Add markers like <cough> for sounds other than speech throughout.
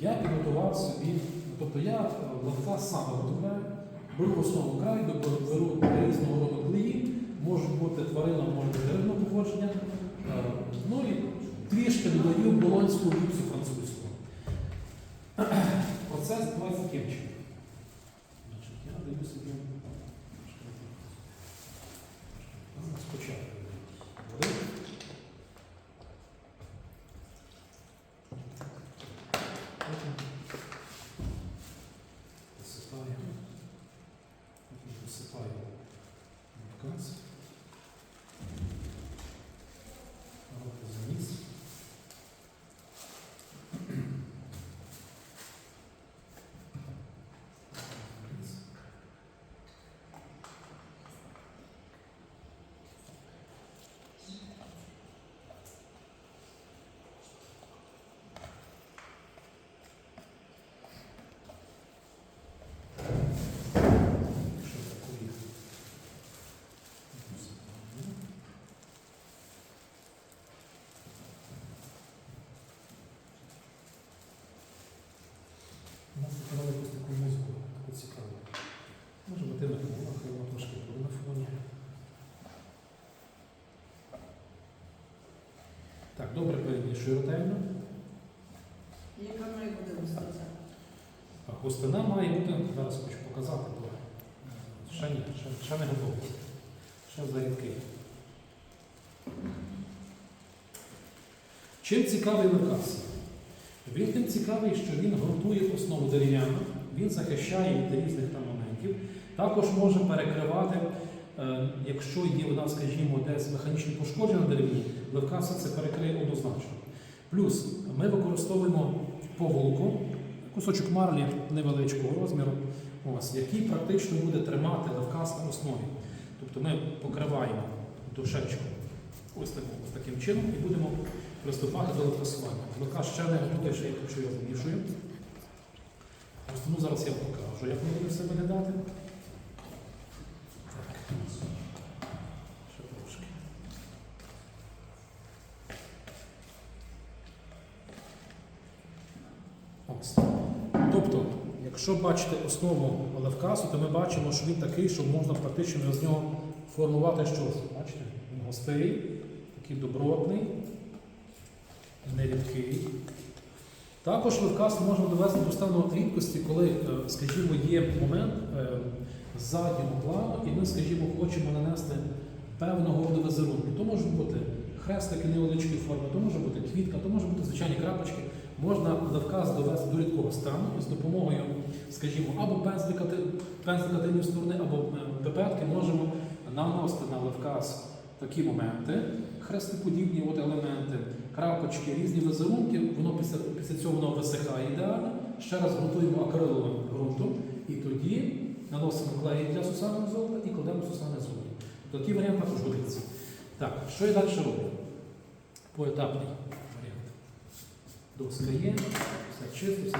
Я підготував собі, тобто я е, лавка сам виготовляю, беру основу край, беру, різного роду клеї, можуть бути тварина, може бути рибне походження. Е, Ну і трішки додаю болонську гіпсу французьку. Процес відбувається таким. Значить, я даю собі спочатку. води. Потім посипаю. Потім посипаю газ. Руку заніс. Заніс. Якщо такої посипаю. У нас показали якусь таку музику, таку цікаву. Може бути на фоні, хай вона трошки буде на фоні. Так, добре перемішую ретельно. Яка має бути густиця? А густина має бути, зараз хочу показати, бо ще ні, ще, ще не готовий. Ще зарідкий. Чим цікавий Лукас? Він тим цікавий, що він ґрунтує основу дерев'яну, він захищає від різних там моментів. Також може перекривати, е, якщо є нас, скажімо, десь механічні пошкодження на деревні, Левкаса це перекриє однозначно. Плюс ми використовуємо поволоку, кусочок марлі невеличкого розміру, ось, який практично буде тримати левкас на основі. Тобто ми покриваємо дошечку ось таким, ось таким чином і будемо приступати до левкасування. Левкас ще не готовий, ще я замішую. Ось тому зараз я покажу, як воно буде все виглядати. Так. Тобто, якщо бачите основу левкасу, то ми бачимо, що він такий, що можна практично з нього формувати щось. Бачите? Він густий, такий добротний, нерідкий. Також левкас можна довести до стану рідкості, коли, е, скажімо, є момент е, заднього плану, і ми, скажімо, хочемо нанести певного роду візерунки. То можуть бути хрестики невеличкої форми, то може бути квітка, то може бути звичайні крапочки. Можна левкас довести до рідкого стану з допомогою, скажімо, або пензлика, ти- тильної сторони, або е, пипетки можемо наносити на левкас такі моменти, хрестоподібні от елементи, крапочки, різні візерунки, воно після, після цього воно висихає ідеально. Ще раз готуємо акриловим ґрунтом і тоді наносимо клей для сусального золота і кладемо сусальне золото. Такий варіант також годиться. Так, що я далі роблю? Поетапний. Доска є, все чисто, все.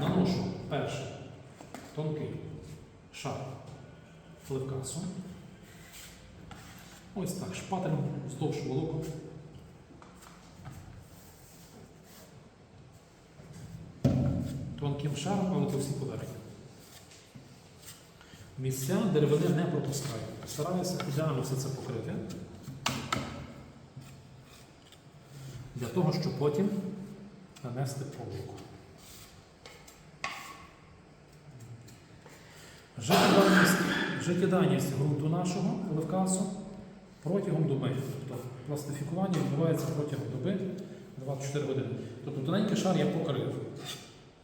Наношу перший тонкий шар флевкасу. Ось так, шпателем вздовж волоку. Тонким шаром, але по всій поверхні. Місця деревини не пропускаю. Стараюся ідеально все це покрити. Для того, щоб потім нанести проволоку. Життєдайність, життєдайність ґрунту нашого левкасу протягом доби. Тобто пластифікування відбувається протягом доби 24 години. Тобто тоненький шар я покрив,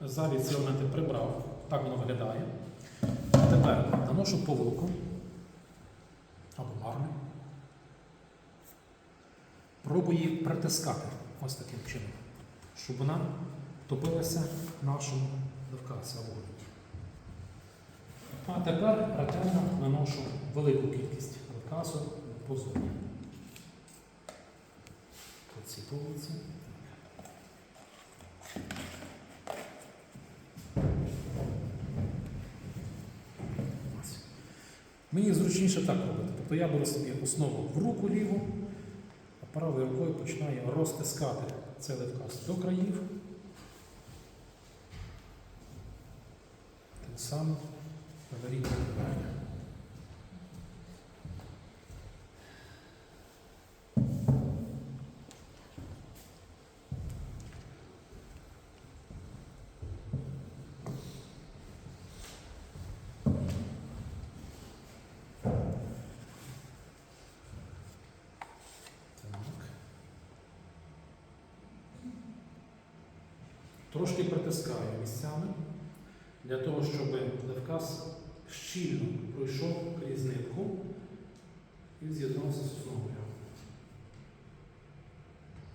ззаді ці елементи прибрав, так воно виглядає. А тепер наношу поволоку або марми. Пробую її притискати ось таким чином, щоб вона топилася в нашому левкасі або. А тепер ретельно наношу велику кількість левкасу по зоні. По цій полиці. Мені зручніше так робити. Тобто я беру собі основу в руку ліву, а правою рукою починаю розтискати це левказ до країв. Тим самим надаріння. Притискаю місцями для того, щоб левказ щільно пройшов крізь нитку і з'єднався з основою.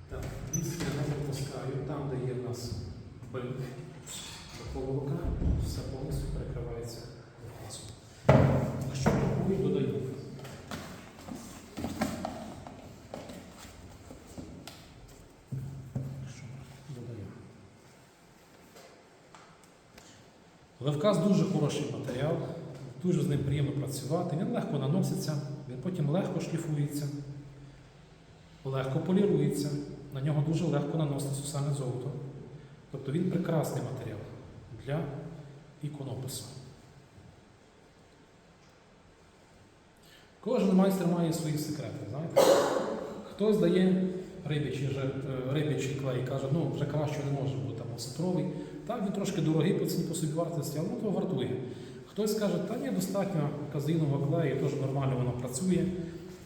Так, місце не притискаю там, де є в нас до поволока, все повністю перекривається Левкас дуже хороший матеріал, дуже з ним приємно працювати. Він легко наноситься, він потім легко шліфується, легко полірується. На нього дуже легко наносити сусальне золото. Тобто він прекрасний матеріал для іконопису. Кожен майстер має свої секрети. Знаєте? Хтось дає рибячий, е, клей і каже, ну вже краще не може бути там осетровий. Так, він трошки дорогий по ціні по собі вартості, але ну, то вартує. Хтось каже, та ні, достатньо казинового клею, теж нормально воно працює.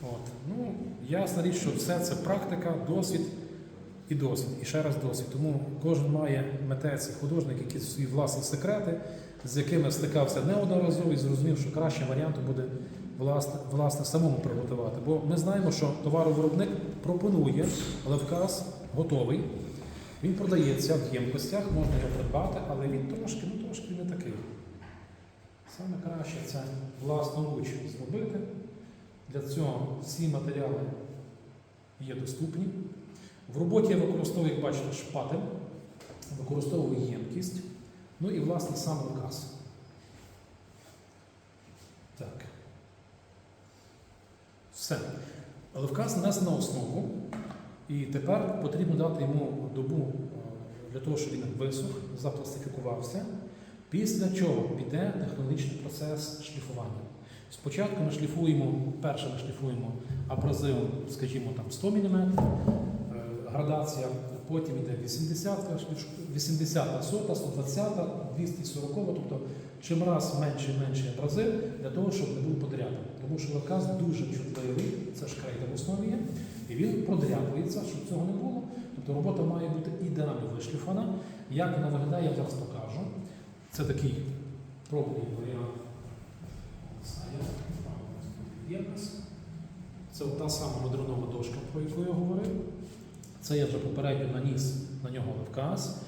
От. Ну, ясна річ, що все це практика, досвід і досвід. І ще раз досвід. Тому кожен має митець художник якісь свої власні секрети, з якими стикався неодноразово і зрозумів, що кращим варіантом буде власне, власне самому приготувати. Бо ми знаємо, що товаровиробник пропонує левказ готовий. Він продається в ємкостях, можна його придбати, але він трошки, ну трошки не такий. Саме краще це власноруч зробити. Для цього всі матеріали є доступні. В роботі я використовую, як бачите, шпатель, використовую ємкість, ну і власне сам левказ. Так. Все. Левказ нанесено на основу. І тепер потрібно дати йому добу е, для того, щоб він висох, запластифікувався. Після чого піде технологічний процес шліфування. Спочатку ми шліфуємо, перше ми шліфуємо абразивом, скажімо, там 100 мм, е, градація, потім йде 80, 80 100, 120, 240, тобто чим раз менше і менше абразив, для того, щоб не був подряпин. Тому що лаказ дуже чутливий, це ж крейда в основі є, і він продряпується, щоб цього не було. Тобто робота має бути ідеально вишліфана. Як вона виглядає, я зараз покажу. Це такий пробний варіант. Це та сама модернова дошка, про яку я говорив. Це я вже попередньо наніс на нього левказ,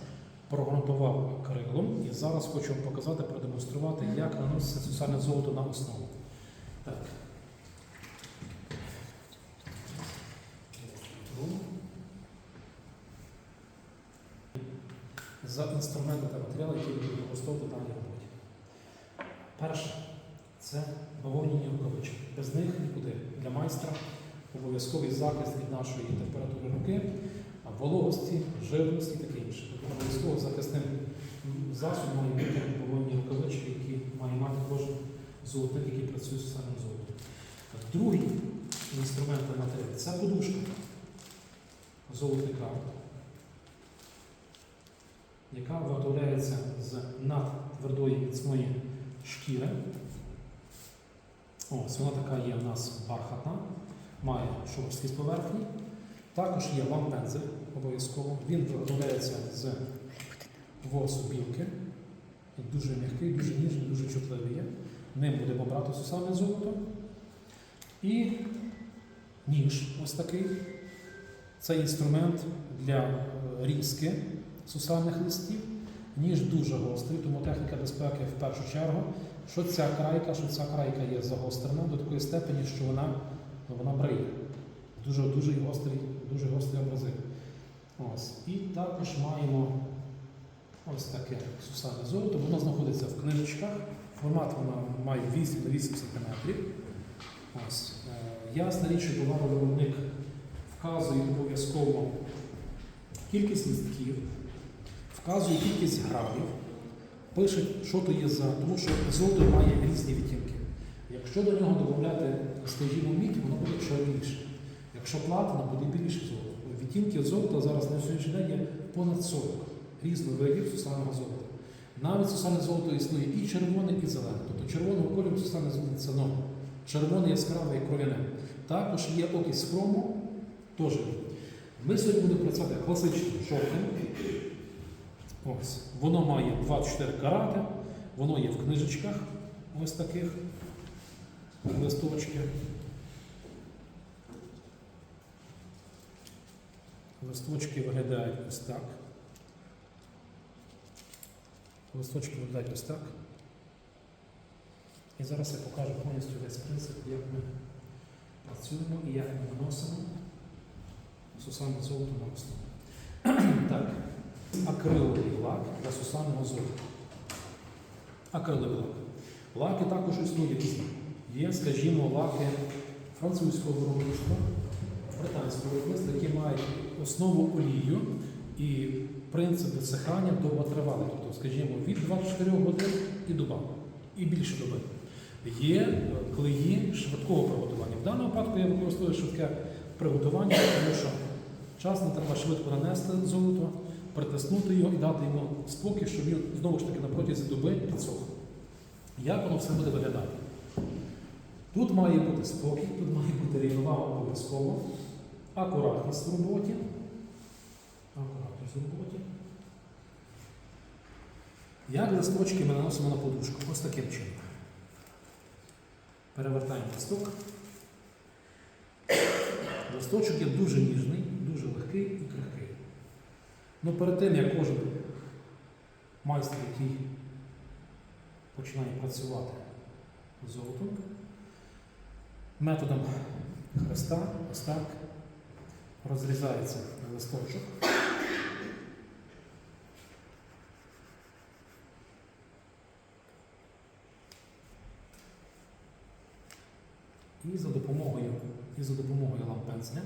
прогрунтував акрилом і зараз хочу вам показати, продемонструвати, як наноситься сусальне золото на основу. Так. За інструменти та матеріали, які будуть використовувати в даній роботі. Перше це бавовняні рукавички. Без них нікуди. Для майстра обов'язковий захист від нашої температури руки, вологості, жирності і таке інше. Тобто обов'язково захисним засобом має бути бавовняні рукавички, які має мати кожен золотник, який працює з самим золотом. Другий інструмент та матеріал це подушка золотника, яка виготовляється з надтвердої міцної шкіри. Ось вона така є у нас бархатна, має шовковськість поверхні. Також є лампензель обов'язково. Він виготовляється з восу білки. Дуже м'який, дуже ніжний, дуже чутливий є. Ним будемо брати сусальне золото. І ніж ось такий. Це інструмент для е, різки сусальних листів. Ніж дуже гострий, тому техніка безпеки в першу чергу, що ця крайка, що ця крайка є загострена до такої степені, що вона, ну, вона бриє. Дуже, дуже гострий, дуже гострий абразив. Ось. І також маємо ось таке сусальне золото. Воно знаходиться в книжечках. Формат воно має 8 на 8 см. Ось. Е, Ясна річ, що товаровиробник вказує обов'язково кількість листків, вказує кількість грамів, пишуть, що то є за, тому що золото має різні відтінки. Якщо до нього додати, скажімо, мідь, воно буде чорніше. Якщо платина, буде більше золота. Відтінки золота зараз на сьогоднішній день є понад 40 різних видів сусального золота. Навіть сусальне золото існує і червоне, і зелене. Тобто червоного кольору сусальне золото це норма. Червоне яскраве і кров'яне. Також є окись хрому, теж. Ми сьогодні будемо працювати класичним жовтим. Ось. Воно має 24 карати, воно є в книжечках ось таких листочки. Листочки виглядають ось так. Листочки виглядають ось так. І зараз я покажу повністю весь принцип, як ми працюємо і як ми наносимо сусальне золото на <clears throat> основу. так, акриловий лак для сусального золота. Акриловий лак. Лаки також існують різні. Є, скажімо, лаки французького виробництва, британського виробництва, які мають основу олію і принцип висихання довготривалий. Тобто, скажімо, від 24 годин і доба, і більше доби. Є клеї швидкого приготування. В даному випадку я використовую швидке приготування, тому що часно треба швидко нанести золото, притиснути його і дати йому спокій, щоб він знову ж таки на протязі доби підсох. Як воно все буде виглядати? Тут має бути спокій, тут має бути рівновага обов'язково, акуратність в роботі. Акуратність в роботі. Як листочки ми наносимо на подушку? Ось таким чином. Перевертаємо листок. Листочок є дуже ніжний, дуже легкий і крихкий. Ну перед тим, як кожен майстер, який починає працювати з золотом, методом хреста, ось так, розрізається листочок. І за допомогою, і за допомогою лампензля.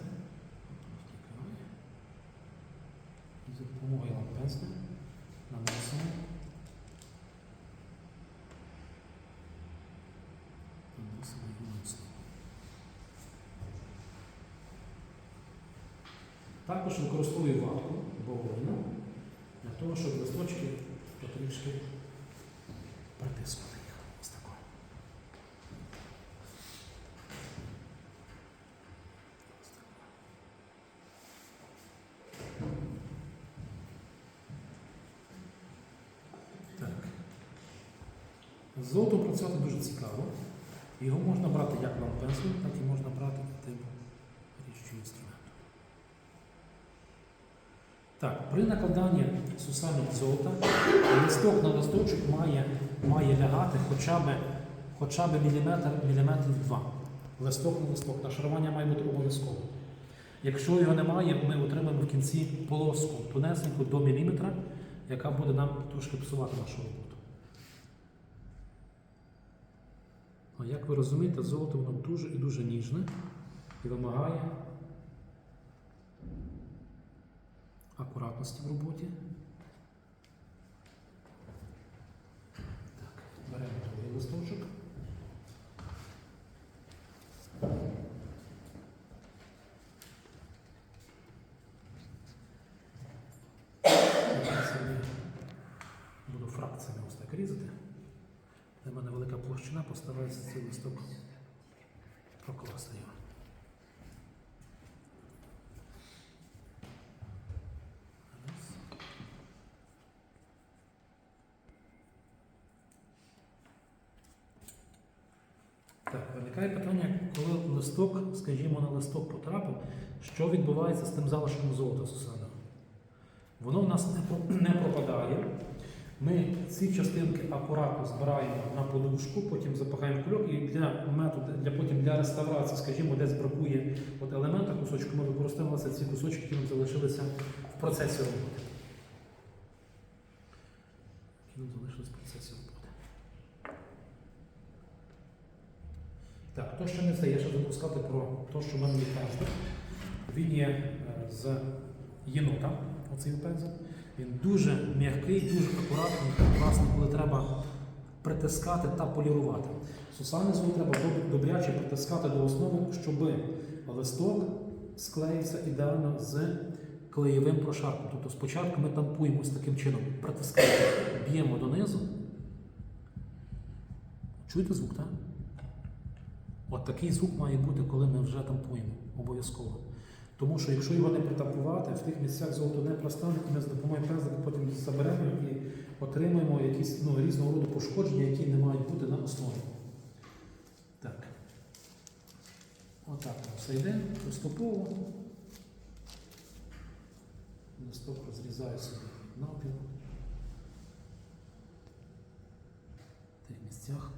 І за допомогою лампензля наносимо його на основу. Також використовую ватку бавовну для того, щоб листочки потрішки притискати їх. Ось тако. Ось тако. Так. З працювати дуже цікаво. Його можна брати як лампензлем, так і можна брати типу Так, при накладанні сусального золота листок на листочок має, має лягати хоча б, хоча б міліметр, міліметрів два. Листок на листок. Нашарування має бути обов'язково. Якщо його немає, ми отримаємо в кінці полоску тунесеньку до міліметра, яка буде нам трошки псувати нашу роботу. А як ви розумієте, золото воно дуже і дуже ніжне і вимагає акуратності в роботі. Так, беремо другий листочок. Буду фракціями ось так різати. Для мене велика площина, постараюся цей листок прокласти його. Раз. Так, виникає питання, коли листок, скажімо, на листок потрапив, що відбувається з тим залишком золота Сусана. Воно в нас не, пропадає. Ми ці частинки акуратно збираємо на подушку, потім запахаємо кульок і для методу, для потім для реставрації, скажімо, десь бракує от елемента кусочку, ми використовуємо ці кусочки, які нам залишилися в процесі роботи. Які нам залишились в процесі роботи. Так, то, що не все, я ще забув сказати про те, що в мене є пензлик. Він є е, з єнота, оцей пензель. Він дуже м'який, дуже акуратний, власне, коли треба притискати та полірувати. Сусальний звук треба добряче притискати до основи, щоб листок склеївся ідеально з клеєвим прошарком. Тобто спочатку ми тампуємо ось таким чином, притискаємо, б'ємо донизу. Чуєте звук, так? От такий звук має бути, коли ми вже тампуємо, обов'язково. Тому що якщо його не притампувати, в тих місцях золото не простане, і ми з допомогою пензлика потім заберемо і отримаємо якісь ну, різного роду пошкодження, які не мають бути на основі. Так. Отак воно все йде поступово. Листок розрізаю собі навпіл. В тих місцях.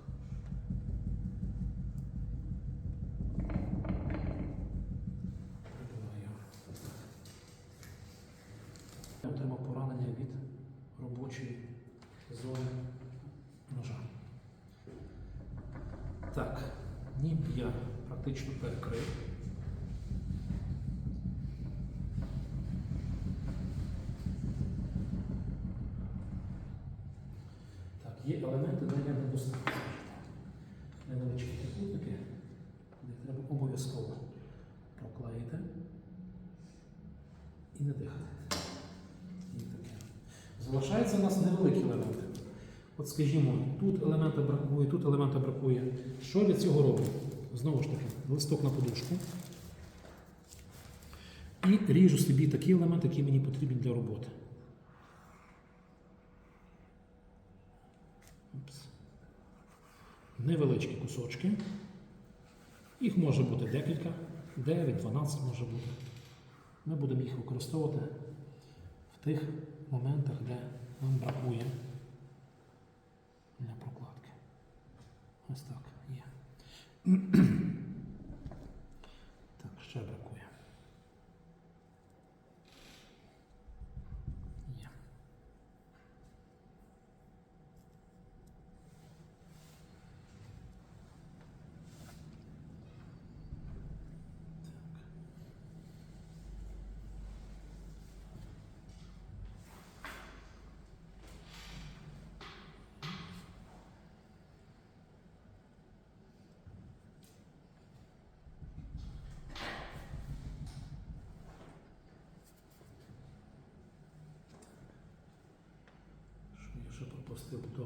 Прибиваю. Я отримав поранення від робочої зони ножа. Так, ніб я практично перекрив. Так, є елементи, де я не достатньо. Невеличкі трикутники, де треба обов'язково проклеїти і не дихати. І таке. Залишаються у нас невеликі елементи. От скажімо, тут елемента бракує, тут елемента бракує. Що для цього роблю? Знову ж таки, листок на подушку. І ріжу собі такі елементи, які мені потрібні для роботи. Невеличкі кусочки. Їх може бути декілька, 9-12 може бути. Ми будемо їх використовувати в тих моментах, де нам бракує для прокладки. Ось так є. Так, ще бракує. Є. Що ще до.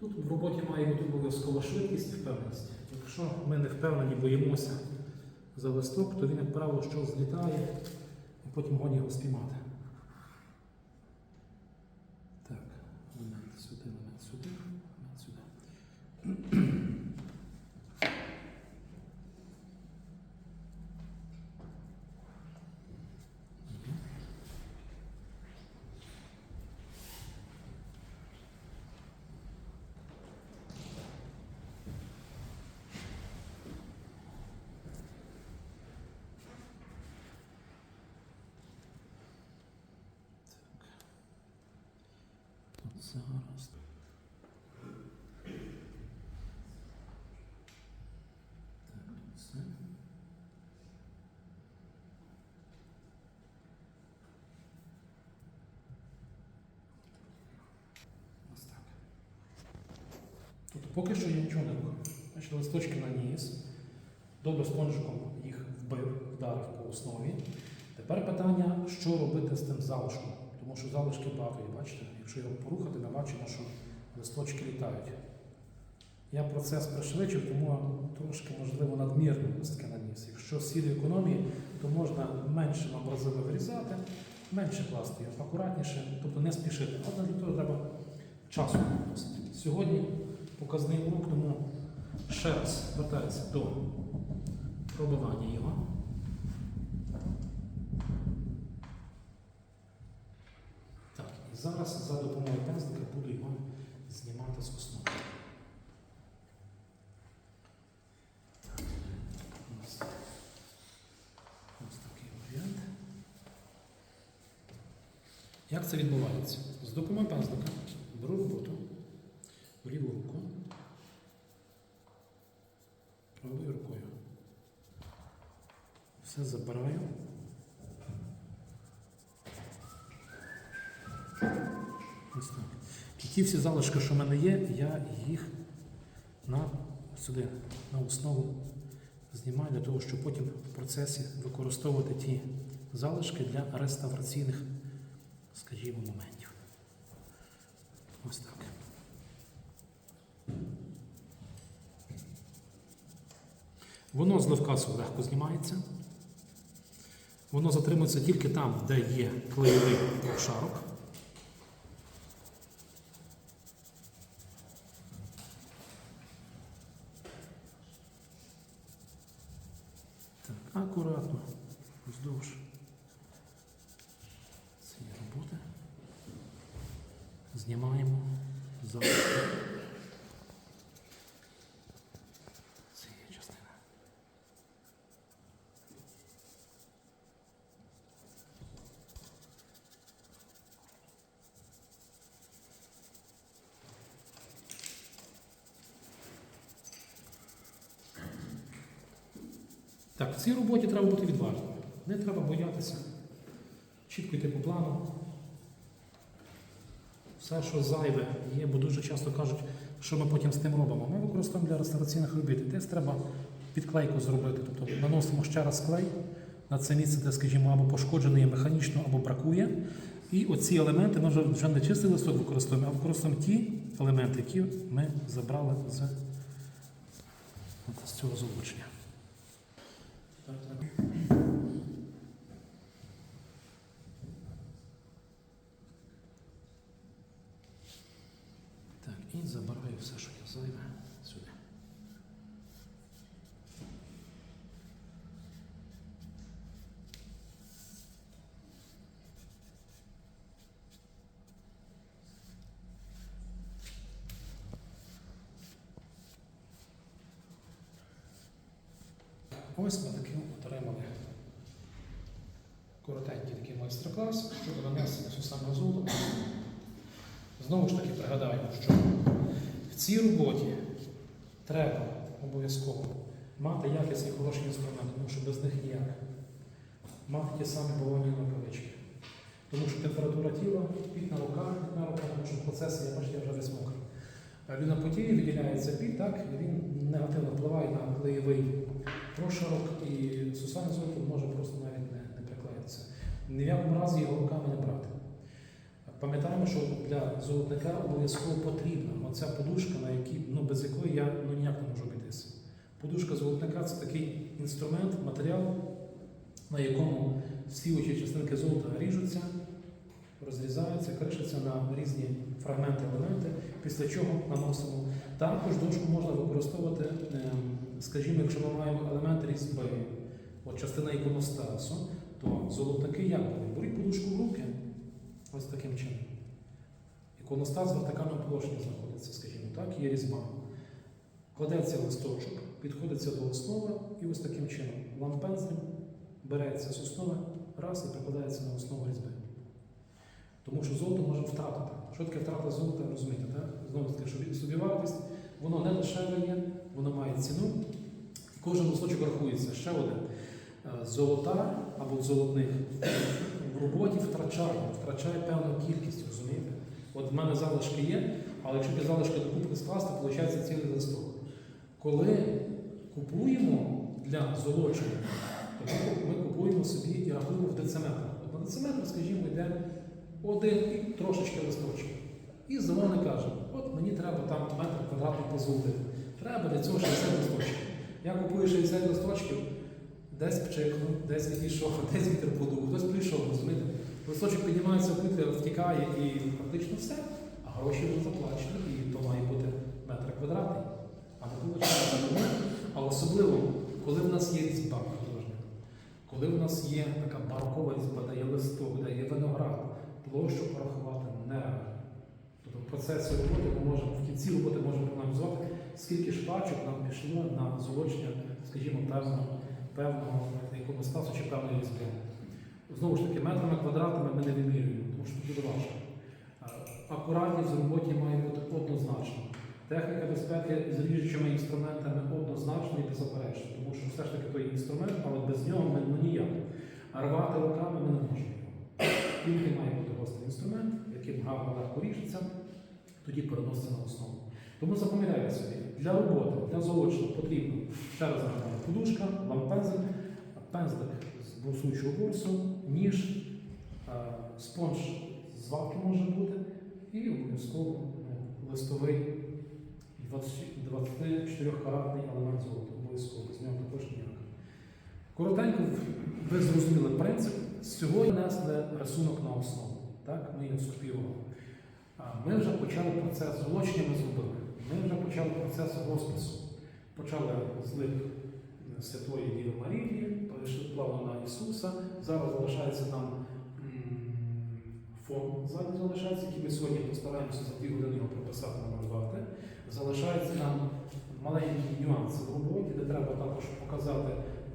Тут в роботі має бути обов'язкова швидкість і впевненість. Якщо ми не впевнені, боїмося за листок, то він, як правило, що злітає, і потім годі його спіймати. Так, елемент сюди, елемент сюди, елемент сюди. Тут зараз. Так, тут все. Ось так. Тобто поки що я нічого не рухаю. Бачите, листочки наніс. Добре спонжиком їх вбив, вдарив по основі. Тепер питання, що робити з тим залишком. Тому що залишки багато є, бачите? Якщо його порухати, ми бачимо, що листочки літають. Я процес пришвидшив, тому трошки, можливо, надмірно листки наніс. Якщо з економії, то можна менше абразиви вирізати, менше класти акуратніше, тобто не спішити. Але для того треба часу. Сьогодні показний урок, тому ще раз звертаюся до пробивання його. Так, і зараз за допомогою пензлика буду його знімати з основи. Як це відбувається? З допомогою пензлика беру роботу ті всі залишки, що в мене є, я їх на, сюди, на основу знімаю для того, щоб потім в процесі використовувати ті залишки для реставраційних, скажімо, моментів. Ось так. Воно з левкасу легко знімається. Воно затримується тільки там, де є клеєвий шарок. Так, акуратно, вздовж цієї роботи. Знімаємо залишки цієї частини. Так, цій роботі треба бути відважним. Не треба боятися. Чітко йти по плану. Все, що зайве є, бо дуже часто кажуть, що ми потім з тим робимо. Ми використовуємо для реставраційних робіт. Десь треба підклейку зробити. Тобто наносимо ще раз клей на це місце, де, скажімо, або пошкоджене є механічно, або бракує. І оці елементи ми вже, вже не чистий листок використовуємо, а використовуємо ті елементи, які ми забрали з, з цього залучення. Так, так. Так, і забираю все, що я зайве сюди. Ось ми таки отримали коротенький такий майстер-клас щодо нанесення сусального золота. Знову ж таки пригадаємо, що в цій роботі треба обов'язково мати якісний хороший інструмент, тому що без них ніяк. Мати ті самі балонні рукавички. Тому що температура тіла, піт на руках, піт на руках, тому що в процесі, я бачите, я вже весь мокрий. На потілі виділяється піт, так, і він негативно впливає на клеєвий прошарок, і сусальне золото може просто навіть не, не приклеїтися. Ні в якому разі його руками не брати. Пам'ятаємо, що для золотника обов'язково потрібна оця подушка, на якій, ну, без якої я ну, ніяк не можу обійтися. Подушка золотника це такий інструмент, матеріал, на якому всі очі частинки золота ріжуться, розрізаються, кришаться на різні фрагменти елементи, після чого наносимо. Також дошку можна використовувати, ем, скажімо, якщо ми маємо елемент різьби, от частина іконостасу, то золотники як вони? Беруть подушку в руки, ось таким чином. Іконостас в вертикальному положенні знаходиться, скажімо так, є різьба. Кладеться листочок, підходиться до основи і ось таким чином лампензлем береться з основи раз і прикладається на основу різьби. Тому що золото може втратити. Що таке втрата золота, розумієте, так? Знову таки, що собівартість, воно не дешеве є, воно має ціну. І кожен листочок рахується. Ще один. Е, Золота або золотник в роботі втрачає, втрачає певну кількість, розумієте? От в мене залишки є, але якщо ті залишки докупи скласти, виходить цілий листок. Коли купуємо для золочення, то ми- купуємо собі і рахуємо в дециметрах. От на дециметр, скажімо, йде один і трошечки листочок. І замовник каже, от мені треба там метр квадратний позолотити. Треба для цього 60 листочків. Я купую 60 листочків, десь пчихнув, десь відійшов, <laughs> десь вітер подув, хтось прийшов, розумієте? Листочок піднімається в повітря, втікає і фактично все, а гроші вже заплачені, і то має бути метр квадратний. А не виходить а особливо, коли в нас є різьба художня, коли в нас є така барокова різьба, де є листок, де є виноград, площу порахувати нереально. Тобто в процесі роботи ми можемо, в кінці роботи можемо проаналізувати, скільки ж пачок нам на золочення, скажімо, певного, певного іконостасу чи певної різьби. Знову ж таки, метрами квадратами ми не вимірюємо, тому що буде важко. Акуратність в роботі має бути однозначно. Техніка безпеки з ріжучими інструментами однозначно і беззаперечно, тому що все ж таки той інструмент, але без нього ми ну, ніяк. А рвати руками ми не можемо. Тільки має бути гострий інструмент, яким гарно легко ріжеться, тоді переноситься на основу. Тому запам'ятайте собі, для роботи, для золочного потрібно ще раз нагадаю, подушка, вам пензлик з брусучого борсу, ніж, е, спонж з вавки може бути, і обов'язково ну, листовий 24-каратний елемент золота. Обов'язково, з нього також ніяк. Коротенько, ви зрозуміли принцип. Сьогодні несли рисунок на основу. Так? Ми його скопіювали. Ми вже почали процес злочення, ми зробили. Ми вже почали процес розпису. Почали з лик Святої Діви Марії, перейшли плавно на Ісуса. Зараз залишається нам фон ззаді залишається, який ми сьогодні постараємося за дві години його прописати, намалювати. Залишаються нам маленькі нюанси в роботі, де треба також показати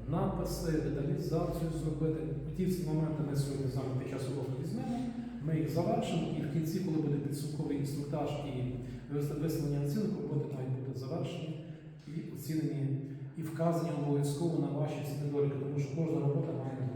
написи, деталізацію зробити. Ті всі моменти ми сьогодні з вами під час уроку візьмемо. Ми їх завершимо, і в кінці, коли буде підсумковий інструктаж і вис- висновлення оцінок, роботи мають бути завершені і оцінені, і вказані обов'язково на ваші недоліки, тому що кожна робота має.